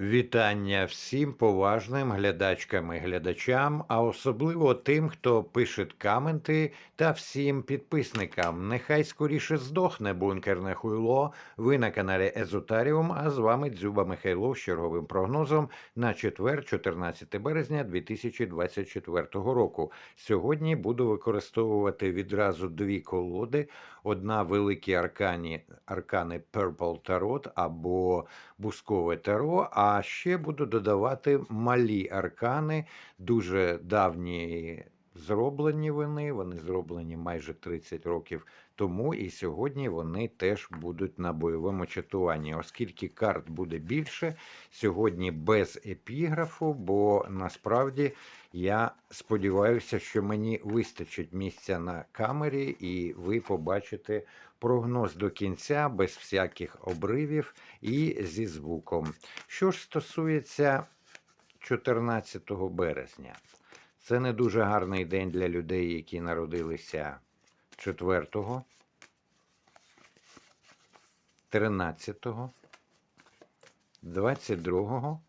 Вітання всім поважним глядачкам і глядачам, а особливо тим, хто пише коменти, та всім підписникам. Нехай скоріше здохне бункерне хуйло. Ви на каналі Езотаріум, а з вами Дзюба Михайло з черговим прогнозом на четвер, 14 березня 2024 року. Сьогодні буду використовувати відразу дві колоди: одна великі аркані, аркани Purple Tarot або бускове таро, а ще буду додавати малі аркани, дуже давні зроблені вони. Вони зроблені майже 30 років тому, і сьогодні вони теж будуть на бойовому чатуванні. Оскільки карт буде більше, сьогодні без епіграфу, бо насправді я сподіваюся, що мені вистачить місця на камері, і ви побачите прогноз до кінця без всяких обривів і зі звуком. Що ж стосується 14 березня, це не дуже гарний день для людей, які народилися 4, 13, 22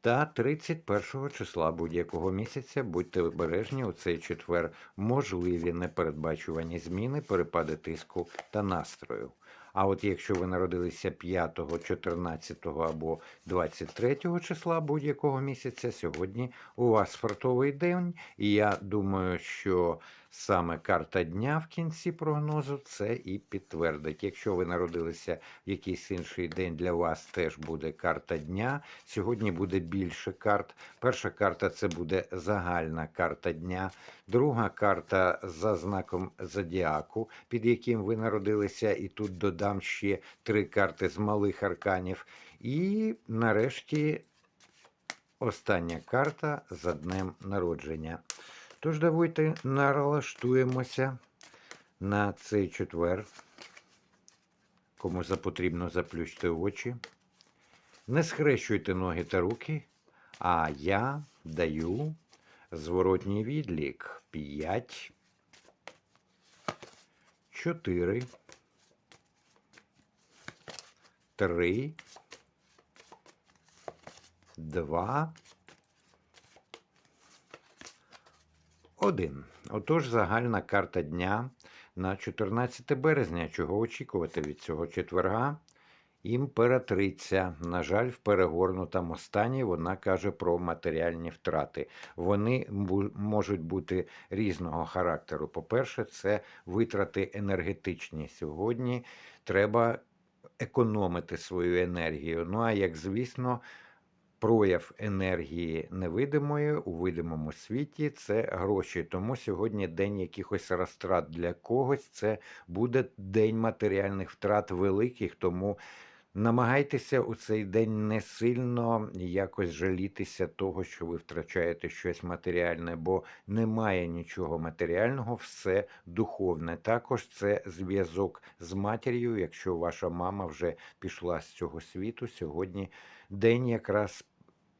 та 31 числа будь-якого місяця. Будьте обережні у цей четвер можливі непередбачувані зміни, перепади тиску та настрою. А от якщо ви народилися 5, 14 або 23 числа будь-якого місяця, сьогодні у вас фартовий день, і я думаю, що саме карта дня в кінці прогнозу це і підтвердить. Якщо ви народилися в якийсь інший день, для вас теж буде карта дня. Сьогодні буде більше карт. Перша карта це буде загальна карта дня, друга карта за знаком зодіаку, під яким ви народилися, і тут додам ще три карти з малих арканів. І нарешті остання карта за днем народження. Тож давайте налаштуємося на цей четвер. Кому запотрібно заплющити очі. Не схрещуйте ноги та руки, а я даю зворотній відлік 5, 4, 3, 2, Один. Отож, загальна карта дня на 14 березня. Чого очікувати від цього четверга? Імператриця. На жаль, в перегорнутому стані вона каже про матеріальні втрати. Вони можуть бути різного характеру. По-перше, це витрати енергетичні. Сьогодні треба економити свою енергію. Ну а як звісно прояв енергії невидимої у видимому світі це гроші. Тому сьогодні день якихось розтрат для когось. Це буде день матеріальних втрат великих. Тому намагайтеся у цей день не сильно якось жалітися того, що ви втрачаєте щось матеріальне, бо немає нічого матеріального, все духовне. Також це зв'язок з матір'ю. Якщо ваша мама вже пішла з цього світу, сьогодні день якраз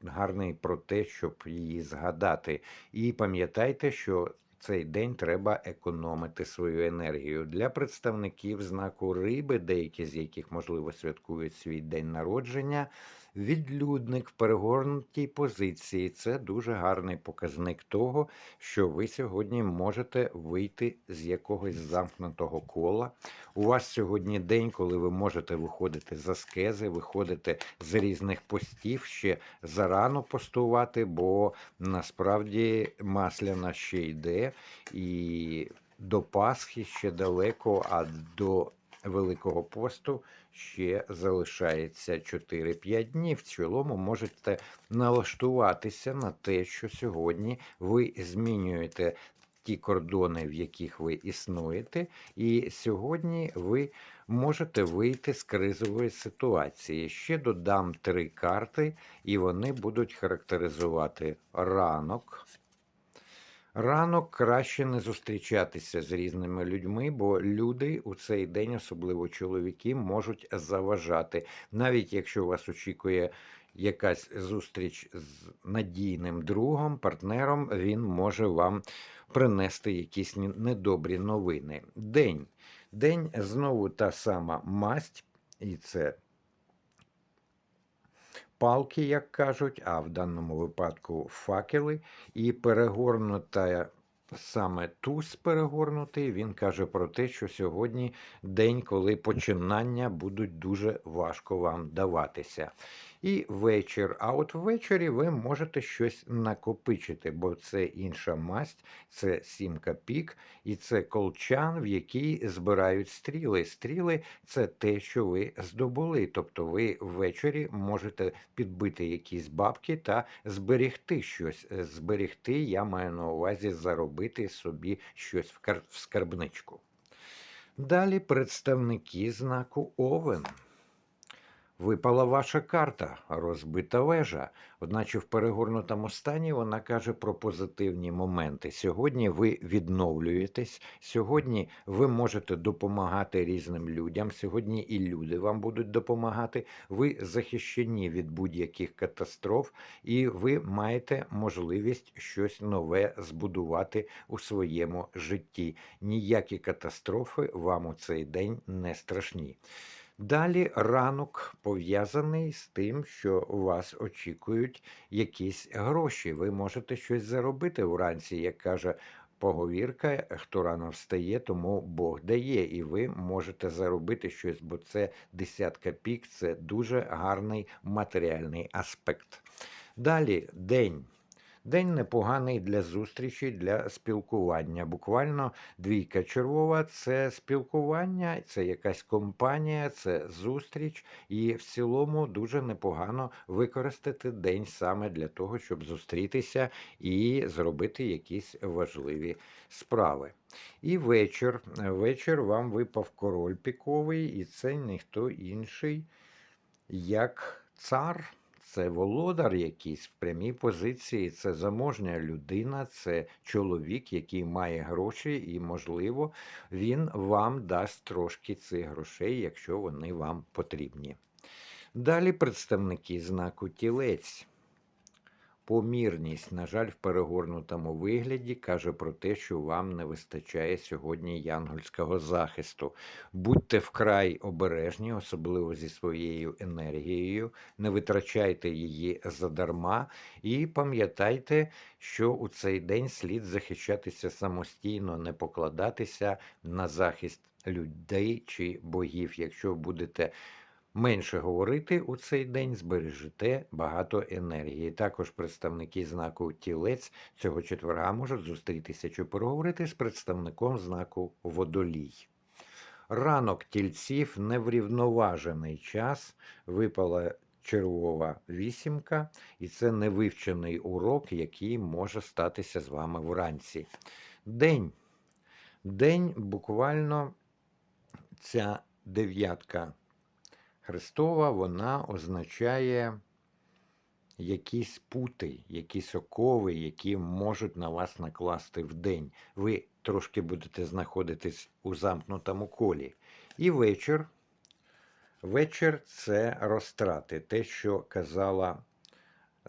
гарний про те, щоб її згадати. І пам'ятайте, що цей день треба економити свою енергію для представників знаку риби, деякі з яких можливо святкують свій день народження. Відлюдник в перегорнутій позиції це дуже гарний показник того, що ви сьогодні можете вийти з якогось замкнутого кола. У вас сьогодні день, коли ви можете виходити з аскези, виходити з різних постів, ще зарано постувати, бо насправді масляна ще йде і до Пасхи ще далеко, а до Великого посту ще залишається 4-5 днів. В цілому можете налаштуватися на те, що сьогодні ви змінюєте ті кордони, в яких ви існуєте, і сьогодні ви можете вийти з кризової ситуації. Ще додам три карти, і вони будуть характеризувати ранок. Ранок краще не зустрічатися з різними людьми, бо люди у цей день, особливо чоловіки, можуть заважати. Навіть якщо вас очікує якась зустріч з надійним другом, партнером, він може вам принести якісь недобрі новини. День. День знову та сама масть, і це палки, як кажуть, а в даному випадку факели, і перегорнута саме туз перегорнутий, він каже про те, що сьогодні день, коли починання будуть дуже важко вам даватися. І вечір. А от ввечері ви можете щось накопичити, бо це інша масть, це сімка пік, і це колчан, в який збирають стріли. Стріли це те, що ви здобули. Тобто ви ввечері можете підбити якісь бабки та зберегти щось. Е, Зберегти, я маю на увазі заробити собі щось в скарбничку. Далі представники знаку Овен. Випала ваша карта, розбита вежа. Одначе в перегорнутому стані вона каже про позитивні моменти. Сьогодні ви відновлюєтесь, сьогодні ви можете допомагати різним людям. Сьогодні і люди вам будуть допомагати. Ви захищені від будь-яких катастроф, і ви маєте можливість щось нове збудувати у своєму житті. Ніякі катастрофи вам у цей день не страшні. Далі ранок пов'язаний з тим, що вас очікують якісь гроші. Ви можете щось заробити вранці, як каже поговірка, хто рано встає, тому Бог дає, і ви можете заробити щось, бо це десятка пік, це дуже гарний матеріальний аспект. Далі день. День непоганий для зустрічі, для спілкування. Буквально двійка червова це спілкування, це якась компанія, це зустріч, і в цілому дуже непогано використати день саме для того, щоб зустрітися і зробити якісь важливі справи. І вечір. Вечір вам випав король піковий, і це ніхто інший, як цар. Це володар якийсь в прямій позиції, це заможня людина, це чоловік, який має гроші, і, можливо, він вам дасть трошки цих грошей, якщо вони вам потрібні. Далі представники знаку тілець. Помірність, на жаль, в перегорнутому вигляді каже про те, що вам не вистачає сьогодні янгольського захисту. Будьте вкрай обережні, особливо зі своєю енергією, не витрачайте її задарма і пам'ятайте, що у цей день слід захищатися самостійно, не покладатися на захист людей чи богів. Якщо будете менше говорити у цей день, збережете багато енергії. Також представники знаку тілець цього четверга можуть зустрітися чи поговорити з представником знаку водолій. Ранок тільців неврівноважений час. Випала червова вісімка, і це невивчений урок, який може статися з вами вранці. День. День буквально ця дев'ятка Христова, вона означає якісь пути, якісь окови, які можуть на вас накласти в день. Ви трошки будете знаходитись у замкнутому колі. І вечір. Вечір це розтрати. Те, що казала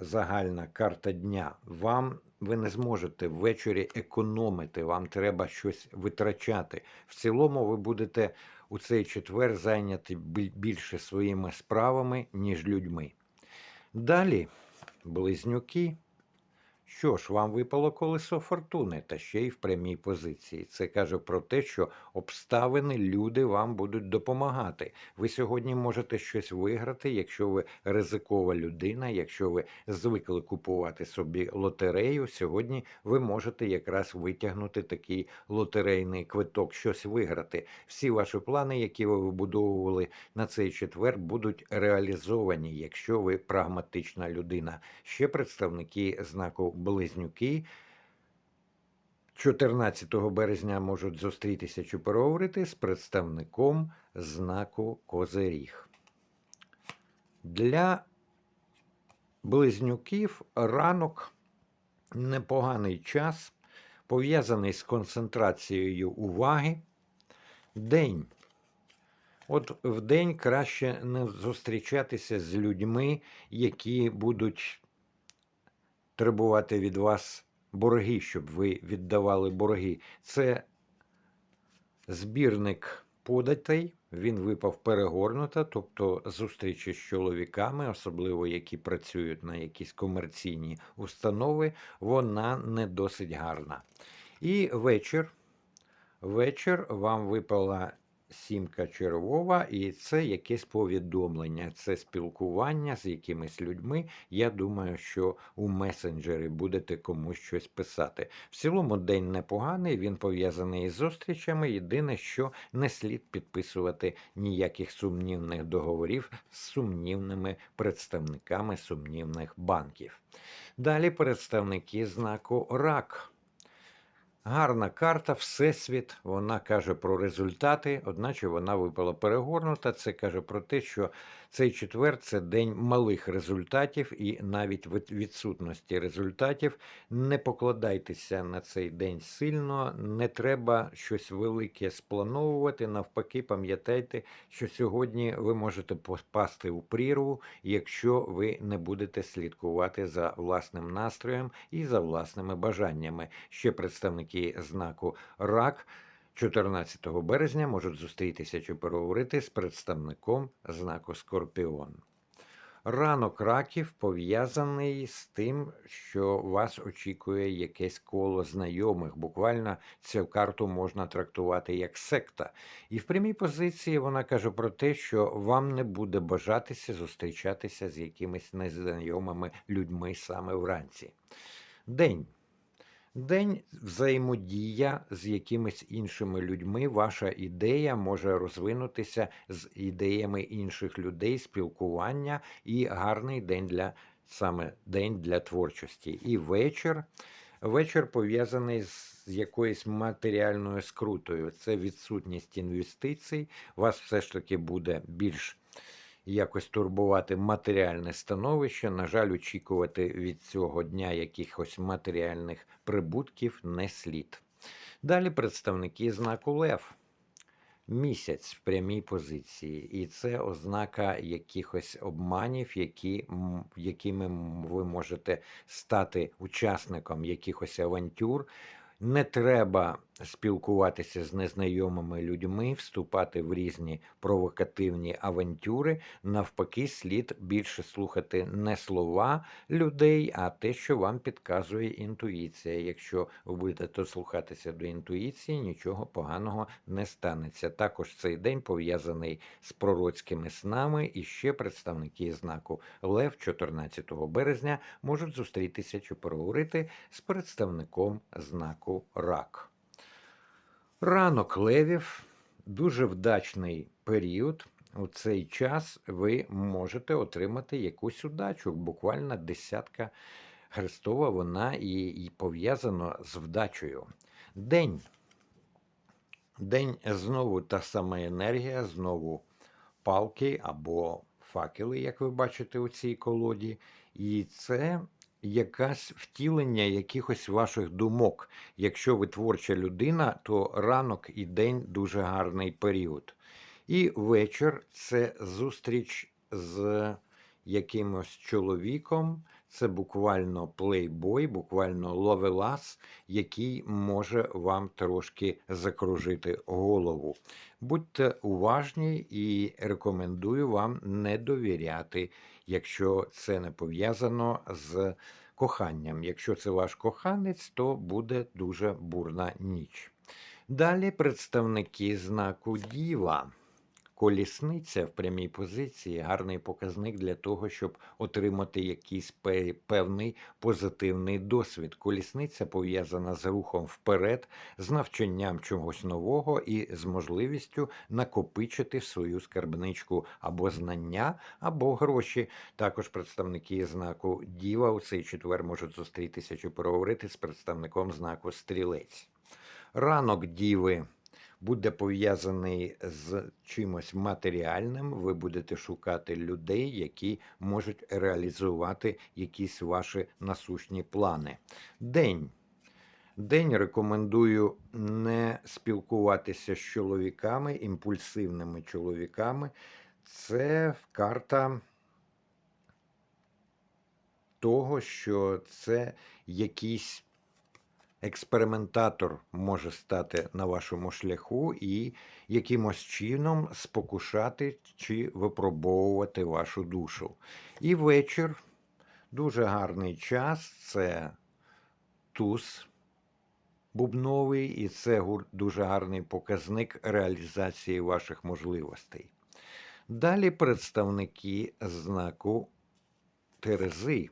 загальна карта дня. Вам ви не зможете ввечері економити, вам треба щось витрачати. В цілому ви будете у цей четвер зайняті більше своїми справами, ніж людьми. Далі, близнюки. Що ж, вам випало колесо фортуни, та ще й в прямій позиції. Це каже про те, що обставини, люди вам будуть допомагати. Ви сьогодні можете щось виграти, якщо ви ризикова людина, якщо ви звикли купувати собі лотерею. Сьогодні ви можете якраз витягнути такий лотерейний квиток, щось виграти. Всі ваші плани, які ви вибудовували на цей четвер, будуть реалізовані, якщо ви прагматична людина. Ще представники знаку Близнюки 14 березня можуть зустрітися чи переговорити з представником знаку Козиріг. Для близнюків ранок непоганий час, пов'язаний з концентрацією уваги. День. От в день краще не зустрічатися з людьми, які будуть требувати від вас борги, щоб ви віддавали борги. Це збірник податей, він випав перегорнута, тобто зустрічі з чоловіками, особливо які працюють на якісь комерційні установи, вона не досить гарна. І вечір. Вечір вам випала сімка червова, і це якесь повідомлення, це спілкування з якимись людьми. Я думаю, що у месенджері будете комусь щось писати. В цілому день непоганий, він пов'язаний із зустрічами. Єдине, що не слід підписувати ніяких сумнівних договорів з сумнівними представниками сумнівних банків. Далі представники знаку РАК. Гарна карта, Всесвіт. Вона каже про результати, одначе вона випала перегорнута. Це каже про те, що цей четвер це день малих результатів, і навіть від відсутності результатів не покладайтеся на цей день сильно. Не треба щось велике сплановувати. Навпаки, пам'ятайте, що сьогодні ви можете попасти у прірву, якщо ви не будете слідкувати за власним настроєм і за власними бажаннями. Ще представники знаку РАК 14 березня можуть зустрітися чи переговорити з представником знаку Скорпіон. Ранок раків пов'язаний з тим, що вас очікує якесь коло знайомих. Буквально цю карту можна трактувати як секта. І в прямій позиції вона каже про те, що вам не буде бажатися зустрічатися з якимись незнайомими людьми саме вранці. День. День взаємодія з якимись іншими людьми. Ваша ідея може розвинутися з ідеями інших людей, спілкування і гарний день для саме день для творчості. І вечір. Вечір пов'язаний з якоюсь матеріальною скрутою. Це відсутність інвестицій. Вас все ж таки буде більш якось турбувати матеріальне становище. На жаль, очікувати від цього дня якихось матеріальних прибутків не слід. Далі представники знаку Лев. Місяць в прямій позиції, і це ознака якихось обманів, які, якими ви можете стати учасником якихось авантюр. Не треба спілкуватися з незнайомими людьми, вступати в різні провокативні авантюри. Навпаки, слід більше слухати не слова людей, а те, що вам підказує інтуїція. Якщо ви будете дослухатися до інтуїції, нічого поганого не станеться. Також цей день пов'язаний з пророцькими снами, і ще представники знаку Лев 14 березня можуть зустрітися чи переговорити з представником знаку Рак. Ранок левів дуже вдачний період. У цей час ви можете отримати якусь удачу. Буквально десятка Христова, вона і, і пов'язана з вдачею. День. День знову та сама енергія, знову палки або факели, як ви бачите у цій колоді. І це якась втілення якихось ваших думок. Якщо ви творча людина, то ранок і день дуже гарний період. І вечір це зустріч з якимось чоловіком. Це буквально плейбой, буквально ловелас, який може вам трошки закружити голову. Будьте уважні і рекомендую вам не довіряти, якщо це не пов'язано з коханням. Якщо це ваш коханець, то буде дуже бурна ніч. Далі представники знаку Діва. Колісниця в прямій позиції гарний показник для того, щоб отримати якийсь певний позитивний досвід. Колісниця пов'язана з рухом вперед, з навчанням чогось нового і з можливістю накопичити свою скарбничку або знання, або гроші. Також представники знаку Діва у цей четвер можуть зустрітися чи переговорити з представником знаку Стрілець. Ранок Діви буде пов'язаний з чимось матеріальним. Ви будете шукати людей, які можуть реалізувати якісь ваші насущні плани. День. День рекомендую не спілкуватися з чоловіками, імпульсивними чоловіками. Це карта того, що це якісь експериментатор може стати на вашому шляху і якимось чином спокушати чи випробовувати вашу душу. І вечір дуже гарний час це туз бубновий, і це дуже гарний показник реалізації ваших можливостей. Далі представники знаку Терези.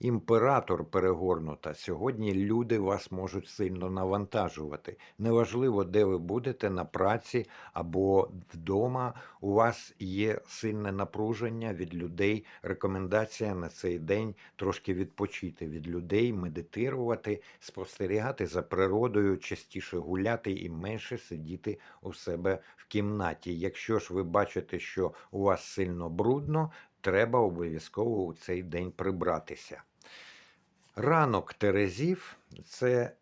Імператор перегорнута. Сьогодні люди вас можуть сильно навантажувати. Неважливо, де ви будете на праці або вдома. У вас є сильне напруження від людей. Рекомендація на цей день трошки відпочити від людей, медитувати, спостерігати за природою, частіше гуляти і менше сидіти у себе в кімнаті. Якщо ж ви бачите, що у вас сильно брудно, треба обов'язково у цей день прибратися. Ранок Терезів це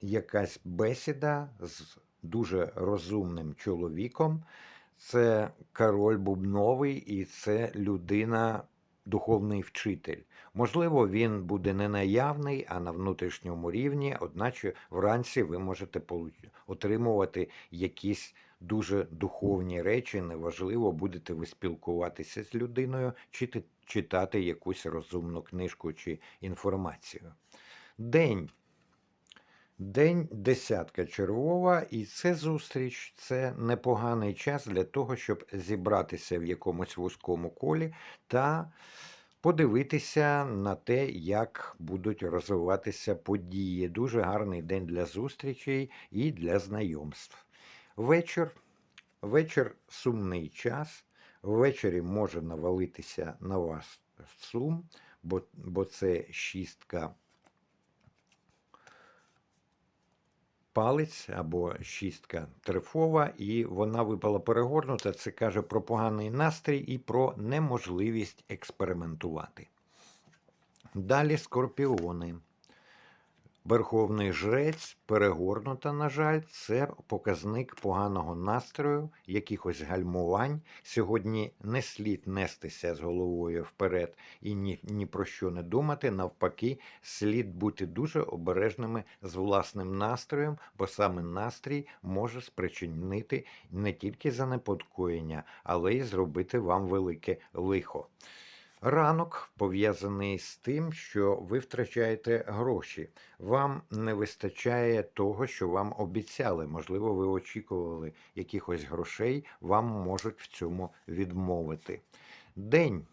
якась бесіда з дуже розумним чоловіком. Це король Бубновий і це людина, духовний вчитель. Можливо, він буде не наявний, а на внутрішньому рівні, одначе вранці ви можете отримувати якісь дуже духовні речі. Неважливо, будете ви спілкуватися з людиною, чи читати якусь розумну книжку чи інформацію. День. День десятка червова, і це зустріч, це непоганий час для того, щоб зібратися в якомусь вузькому колі та подивитися на те, як будуть розвиватися події. Дуже гарний день для зустрічей і для знайомств. Вечір. Вечір сумний час. Ввечері може навалитися на вас сум, бо, бо це шістка палець або шістка трифова, і вона випала перегорнута. Це каже про поганий настрій і про неможливість експериментувати. Далі скорпіони. Верховний жрець перегорнута, на жаль, це показник поганого настрою, якихось гальмувань. Сьогодні не слід нестися з головою вперед і ні, ні про що не думати. Навпаки, слід бути дуже обережними з власним настроєм, бо саме настрій може спричинити не тільки занепокоєння, але й зробити вам велике лихо. Ранок пов'язаний з тим, що ви втрачаєте гроші. Вам не вистачає того, що вам обіцяли. Можливо, ви очікували якихось грошей, вам можуть в цьому відмовити. День.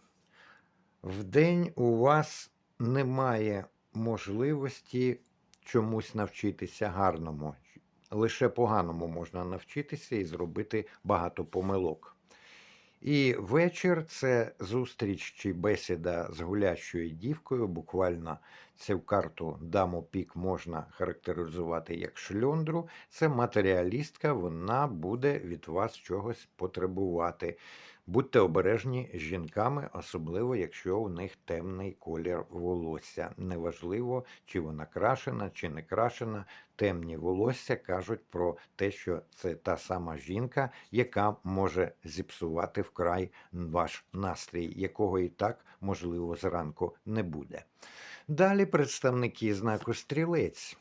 Вдень у вас немає можливості чомусь навчитися гарному. Лише поганому можна навчитися і зробити багато помилок. І вечір це зустріч чи бесіда з гулящою дівкою. Буквально цю карту даму пік можна характеризувати як шльондру. Це матеріалістка, вона буде від вас чогось потребувати. Будьте обережні з жінками, особливо якщо у них темний колір волосся. Неважливо, чи вона крашена, чи не крашена. Темні волосся кажуть про те, що це та сама жінка, яка може зіпсувати вкрай ваш настрій, якого і так, можливо, зранку не буде. Далі представники знаку стрілець.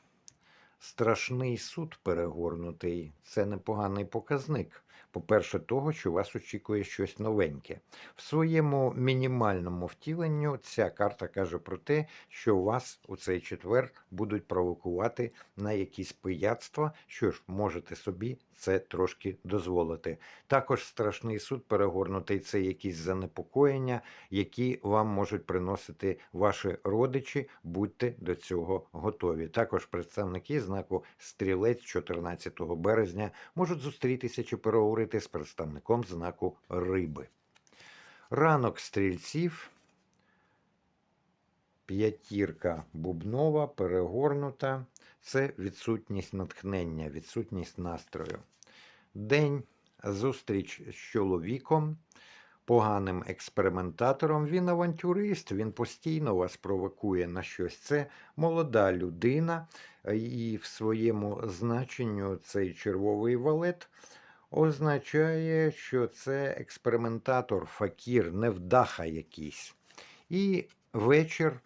Страшний суд перегорнутий це непоганий показник. По-перше, того, що вас очікує щось новеньке. В своєму мінімальному втіленню ця карта каже про те, що вас у цей четвер будуть провокувати на якісь пияцтва, що ж можете собі це трошки дозволити. Також страшний суд перегорнутий це якісь занепокоєння, які вам можуть приносити ваші родичі. Будьте до цього готові. Також представники знаку стрілець 14 березня можуть зустрітися чи переговорити з представником знаку риби. Ранок стрільців. П'ятірка бубнова перегорнута. Це відсутність натхнення, відсутність настрою. День зустріч з чоловіком, поганим експериментатором. Він авантюрист, він постійно вас провокує на щось. Це молода людина, і в своєму значенню цей червовий валет означає, що це експериментатор, факір, невдаха якийсь. І вечір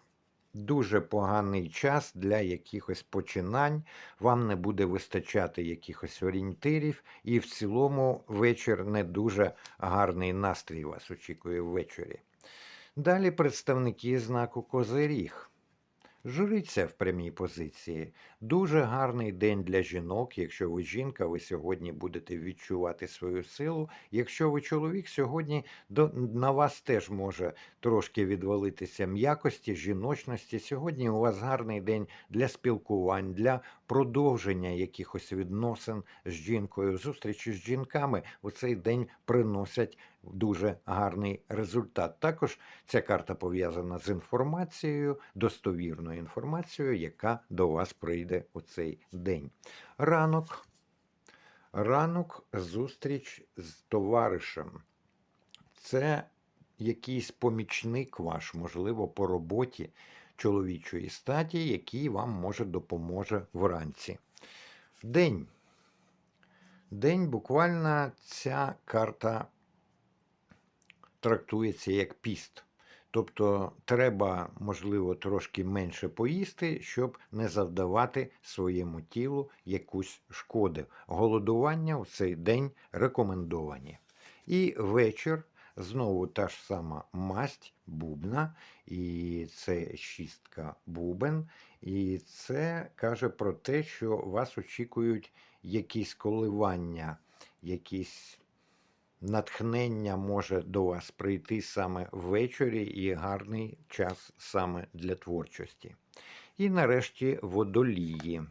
дуже поганий час для якихось починань, вам не буде вистачати якихось орієнтирів, і в цілому вечір не дуже гарний настрій вас очікує ввечері. Далі представники знаку Козиріг. Жриця в прямій позиції. Дуже гарний день для жінок. Якщо ви жінка, ви сьогодні будете відчувати свою силу. Якщо ви чоловік, сьогодні до, на вас теж може трошки відвалитися м'якості, жіночності. Сьогодні у вас гарний день для спілкувань, для продовження якихось відносин з жінкою. Зустрічі з жінками у цей день приносять дуже гарний результат. Також ця карта пов'язана з інформацією, достовірною інформацією, яка до вас прийде у цей день. Ранок. Ранок зустріч з товаришем. Це якийсь помічник ваш, можливо, по роботі чоловічої статі, який вам може допоможе вранці. День. День буквально ця карта трактується як піст. Тобто треба, можливо, трошки менше поїсти, щоб не завдавати своєму тілу якусь шкоди. Голодування у цей день рекомендовані. І вечір знову та ж сама масть бубна, і це шістка бубен. І це каже про те, що вас очікують якісь коливання, якісь натхнення може до вас прийти саме ввечері і гарний час саме для творчості. І нарешті водолії.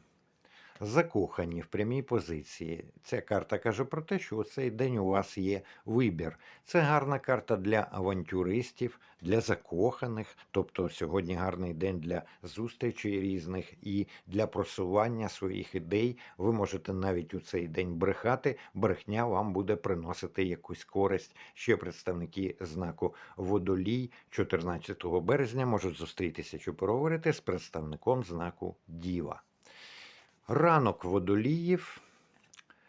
Закохані в прямій позиції. Ця карта каже про те, що у цей день у вас є вибір. Це гарна карта для авантюристів, для закоханих. Тобто сьогодні гарний день для зустрічей різних і для просування своїх ідей. Ви можете навіть у цей день брехати. Брехня вам буде приносити якусь користь. Ще представники знаку водолій 14 березня можуть зустрітися чи поговорити з представником знаку Діва. Ранок водоліїв,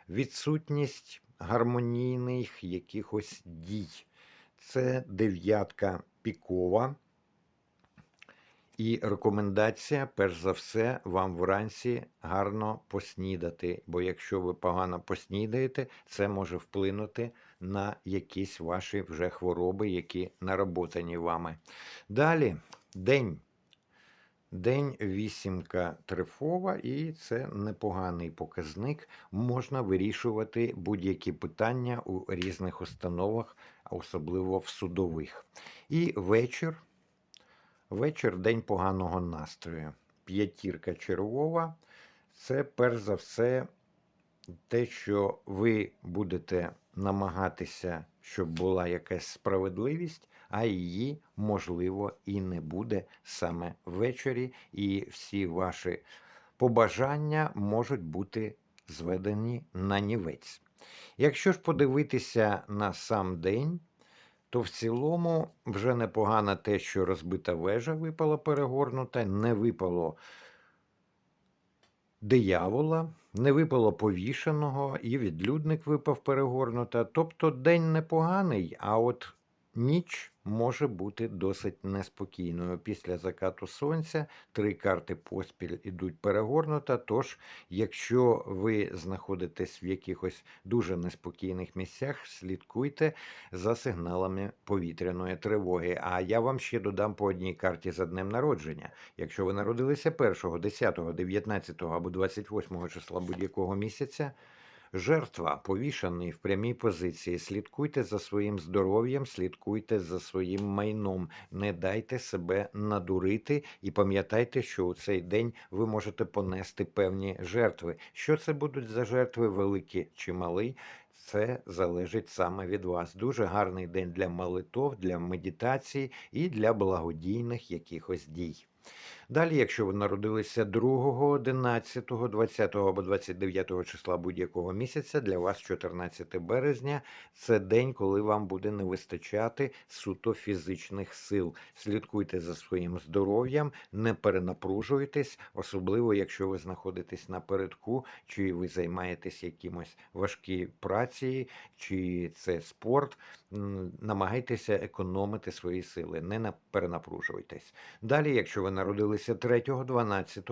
відсутність гармонійних якихось дій. Це дев'ятка пікова. І рекомендація, перш за все, вам вранці гарно поснідати. Бо якщо ви погано поснідаєте, це може вплинути на якісь ваші вже хвороби, які наработані вами. Далі день. День вісімка трифова, і це непоганий показник. Можна вирішувати будь-які питання у різних установах, особливо в судових. І вечір. Вечір день поганого настрою. П'ятірка червова. Це перш за все те, що ви будете намагатися, щоб була якась справедливість, а її, можливо, і не буде саме ввечері, і всі ваші побажання можуть бути зведені на нівець. Якщо ж подивитися на сам день, то в цілому вже непогано те, що розбита вежа випала перегорнута, не випало диявола, не випало повішеного, і відлюдник випав перегорнута. Тобто день непоганий, а от ніч може бути досить неспокійною. Після закату сонця три карти поспіль ідуть перегорнута. Тож, якщо ви знаходитесь в якихось дуже неспокійних місцях, слідкуйте за сигналами повітряної тривоги. А я вам ще додам по одній карті за днем народження. Якщо ви народилися 1, 10, 19 або 28 числа будь-якого місяця. Жертва повішаний в прямій позиції. Слідкуйте за своїм здоров'ям, слідкуйте за своїм майном. Не дайте себе надурити і пам'ятайте, що у цей день ви можете понести певні жертви. Що це будуть за жертви, великі чи малі? Це залежить саме від вас. Дуже гарний день для молитов, для медитації і для благодійних якихось дій. Далі, якщо ви народилися 2, 11, 20 або 29 числа будь-якого місяця, для вас 14 березня це день, коли вам буде не вистачати суто фізичних сил. Слідкуйте за своїм здоров'ям, не перенапружуйтесь, особливо якщо ви знаходитесь напередку, чи ви займаєтесь якимось важкі праці, чи це спорт. Намагайтеся економити свої сили, не перенапружуйтесь. Далі, якщо ви народилися 3, 12,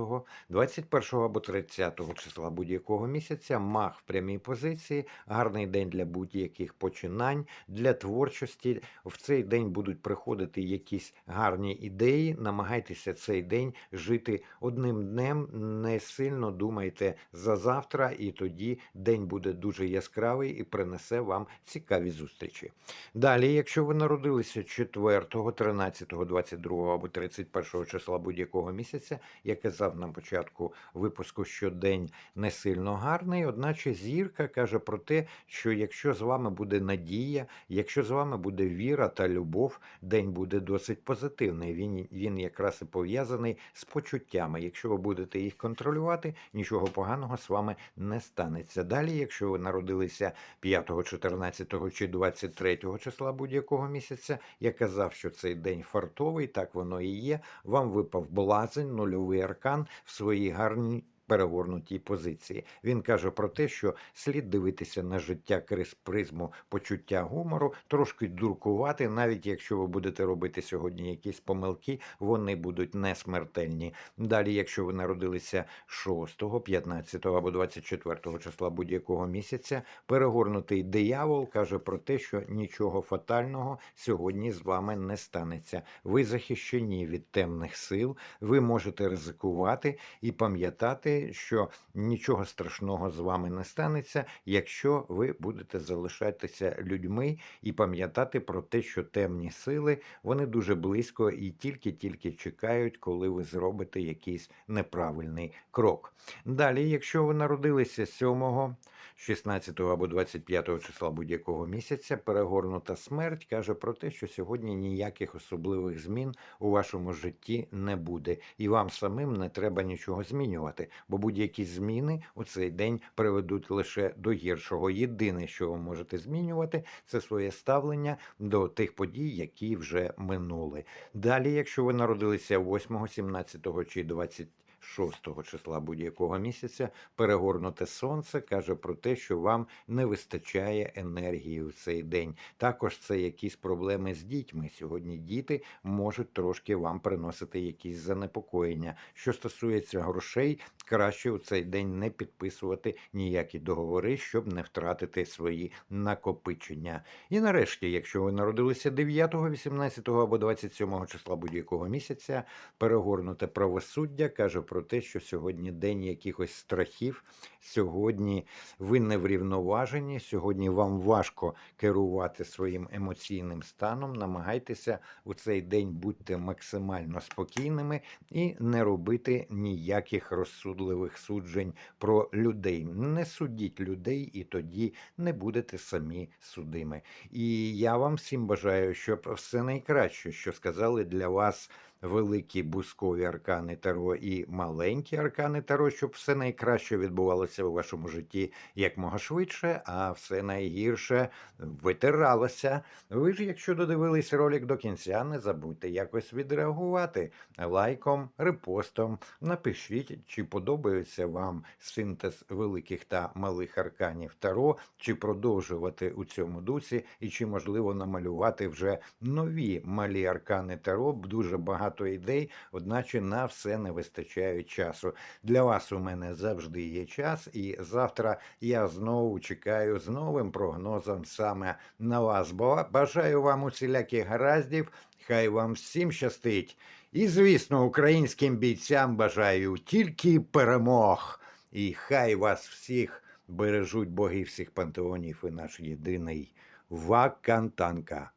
21 або 30 числа будь-якого місяця, маг в прямій позиції, гарний день для будь-яких починань, для творчості. В цей день будуть приходити якісь гарні ідеї. Намагайтеся цей день жити одним днем, не сильно думайте за завтра, і тоді день буде дуже яскравий і принесе вам цікаві зустрічі. Далі, якщо ви народилися 4, 13, 22 або 31 числа будь-якого місяця, я казав на початку випуску, що день не сильно гарний, одначе зірка каже про те, що якщо з вами буде надія, якщо з вами буде віра та любов, день буде досить позитивний. Він, він якраз і пов'язаний з почуттями. Якщо ви будете їх контролювати, нічого поганого з вами не станеться. Далі, якщо ви народилися 5, 14 чи 23 числа будь-якого місяця, я казав, що цей день фартовий, так воно і є. Вам випав блазень, нульовий аркан в своїй гарній перегорнутій позиції. Він каже про те, що слід дивитися на життя крізь призму почуття гумору, трошки дуркувати, навіть якщо ви будете робити сьогодні якісь помилки, вони будуть не смертельні. Далі, якщо ви народилися 6, 15 або 24 числа будь-якого місяця, перегорнутий диявол каже про те, що нічого фатального сьогодні з вами не станеться. Ви захищені від темних сил, ви можете ризикувати і пам'ятати, що нічого страшного з вами не станеться, якщо ви будете залишатися людьми і пам'ятати про те, що темні сили вони дуже близько і тільки-тільки чекають, коли ви зробите якийсь неправильний крок. Далі, якщо ви народилися 7, 16 або 25 числа будь-якого місяця, перегорнута смерть каже про те, що сьогодні ніяких особливих змін у вашому житті не буде, і вам самим не треба нічого змінювати, бо будь-які зміни у цей день приведуть лише до гіршого. Єдине, що ви можете змінювати, це своє ставлення до тих подій, які вже минули. Далі, якщо ви народилися 8, 17 чи 20 6 числа будь-якого місяця перегорнуте сонце каже про те, що вам не вистачає енергії в цей день. Також це якісь проблеми з дітьми. Сьогодні діти можуть трошки вам приносити якісь занепокоєння. Що стосується грошей, краще у цей день не підписувати ніякі договори, щоб не втратити свої накопичення. І нарешті, якщо ви народилися 9, 18 або 27 числа будь-якого місяця, перегорнуте правосуддя каже про те, що сьогодні день якихось страхів, сьогодні ви не врівноважені, сьогодні вам важко керувати своїм емоційним станом. Намагайтеся у цей день бути максимально спокійними і не робити ніяких розсудливих суджень про людей. Не судіть людей, і тоді не будете самі судими. І я вам всім бажаю, щоб все найкраще, що сказали для вас великі бускові аркани Таро і маленькі аркани Таро, щоб все найкраще відбувалося у вашому житті якмога швидше, а все найгірше витиралося. Ви ж, якщо додивились ролик до кінця, не забудьте якось відреагувати лайком, репостом. Напишіть, чи подобається вам синтез великих та малих арканів Таро, чи продовжувати у цьому дусі, і чи можливо намалювати вже нові малі аркани Таро. Дуже багато багато ідей, одначе на все не вистачає часу. Для вас у мене завжди є час, і завтра я знову чекаю з новим прогнозом саме на вас. Бо бажаю вам усіляких гараздів. Хай вам всім щастить. І, звісно, українським бійцям бажаю тільки перемог. І хай вас всіх бережуть боги всіх пантеонів і наш єдиний Вакантанка.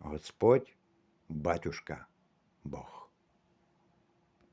Господь, батюшка, Бог.